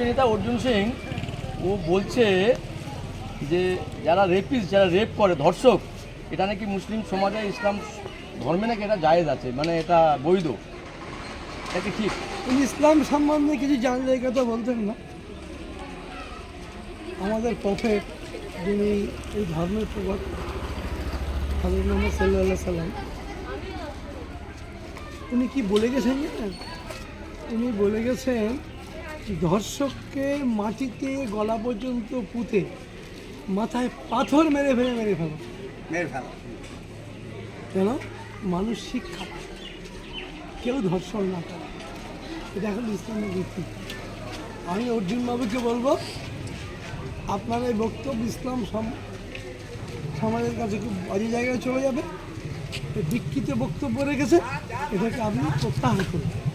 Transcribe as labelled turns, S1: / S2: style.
S1: BJP নেতা অর্জুন সিং, ও বলছে যে যারা রেপিস যারা রেপ করে, ধর্ষক, এটা নাকি মুসলিম সমাজে, ইসলাম ধর্মে নাকি এটা জায়েজ আছে? মানে এটা বৈধ? এটা কি ঠিক?
S2: ইসলাম সম্বন্ধে কিছু জানলে এই কথা বলতেন না। আমাদের প্রফেট যিনি এই ধর্মের প্রবর্তক হজরত মোহাম্মদ সাল্লাহ সাল্লাম উনি কি বলে গেছেন উনি বলে গেছেন ধর্ষককে মাটিতে গলা পর্যন্ত পুঁতে মাথায় পাথর মেরে ফেলে মেরে ফেলো।
S3: মেরে ফেলা।
S2: কেন? মানুষ শিক্ষা পায়। কেউ ধর্ষণ না করে। এটা এখন ইসলামের ভিত্তি। আমি অর্জুন বাবুকে বলব আপনার এই বক্তব্য ইসলাম সম- সমাজের কাছে খুব বাজে জায়গায় চলে যাবে। বিকৃত বক্তব্য রেখেছে। এটাকে আপনি প্রত্যাহার করুন।